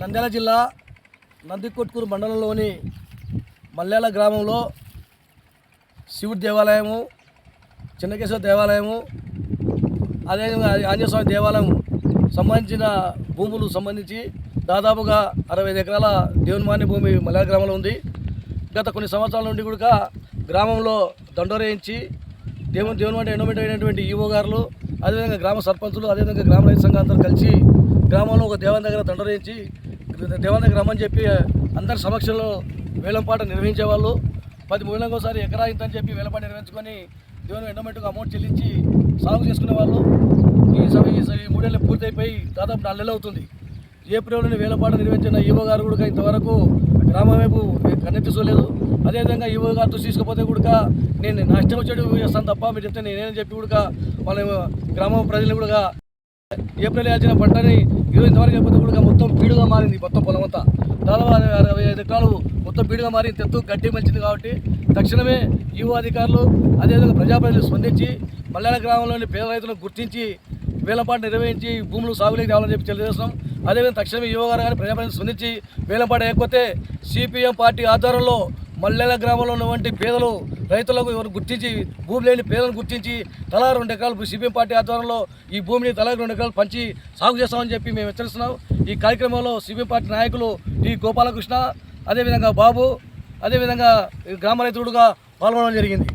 నంద్యాల జిల్లా నందికొట్కూరు మండలంలోని మల్యాల గ్రామంలో శివుడి దేవాలయము చిన్నకేశ్వర దేవాలయము అదేవిధంగా ఆంజనేయస్వామి దేవాలయం సంబంధించిన భూములు సంబంధించి దాదాపుగా అరవై ఐదు ఎకరాల దేవునిమాన్య భూమి మలయాళ గ్రామంలో ఉంది. గత కొన్ని సంవత్సరాల నుండి కూడా గ్రామంలో దండోరేయించి దేవుని దేవుని అంటే ఎండోమెంట్ అయినటువంటి ఈవో గారులు అదేవిధంగా గ్రామ సర్పంచులు అదేవిధంగా గ్రామ రైతు సంఘం అందరూ కలిసి గ్రామంలో ఒక దేవాలయం దగ్గర దండరించి దేవాలయం దగ్గర రమ్మని చెప్పి అందరి సమక్షంలో వేలంపాట నిర్వహించేవాళ్ళు. పది మూలంగా ఒకసారి ఎకరా ఇంత అని చెప్పి వేలంపాట నిర్వహించుకొని దేవుని ఎండమెంట్కు అమౌంట్ చెల్లించి సాగు చేసుకునే వాళ్ళు ఈ సమయం ఈ స- మూడేళ్ళు పూర్తయిపోయి దాదాపు నాలుగు నెలలు అవుతుంది. ఏప్రిల్లోని వేలపాట నిర్వహించిన ఈవో గారు కూడా ఇంతవరకు గ్రామం వైపు కన్నెత్తి చూడలేదు. అదేవిధంగా ఈవో గారితో తీసుకుపోతే కూడా నేను నష్టం ఇష్టం చేస్తాను తప్ప మీరు చెప్తే నేనేం చెప్పి కూడా వాళ్ళ గ్రామ ప్రజలు కూడా ఏప్రిల్ వేసిన పంటని ఈరోజు ఇంతవరకు అయిపోతే కూడా మొత్తం బీడుగా మారింది మొత్తం పొలం అంతా. దాదాపు అరవై ఐదు ఎకరాలు మొత్తం బీడుగా మారి తెత్తు గడ్డి మంచింది కాబట్టి తక్షణమే ఈవో అధికారులు అదేవిధంగా ప్రజాప్రతినిధులు స్పందించి మల్లెల గ్రామంలోని పేద రైతులను గుర్తించి వేలంపాట నిర్వహించి భూములు సాగులోకి తేవాలని చెప్పి తెలియజేస్తున్నాం. అదేవిధంగా తక్షణమే ఈవో గారు కానీ ప్రజాప్రతినిధులు స్పందించి వేలంపాట లేకపోతే సిపిఎం పార్టీ ఆధ్వర్యంలో మల్లెల గ్రామంలో ఉన్నటువంటి పేదలు రైతులకు ఎవరు గుర్తించి భూమి లేని పేదలను గుర్తించి తలా రెండు ఎకరాలు సిపిఎం పార్టీ ఆధ్వర్యంలో ఈ భూమిని తలా రెండు ఎకరాలు పంచి సాగు చేస్తామని చెప్పి మేము హెచ్చరిస్తున్నాం. ఈ కార్యక్రమంలో సిపిఎం పార్టీ నాయకులు టి గోపాలకృష్ణ అదేవిధంగా బాబు అదేవిధంగా ఈ గ్రామ రైతుడుగా పాల్గొనడం జరిగింది.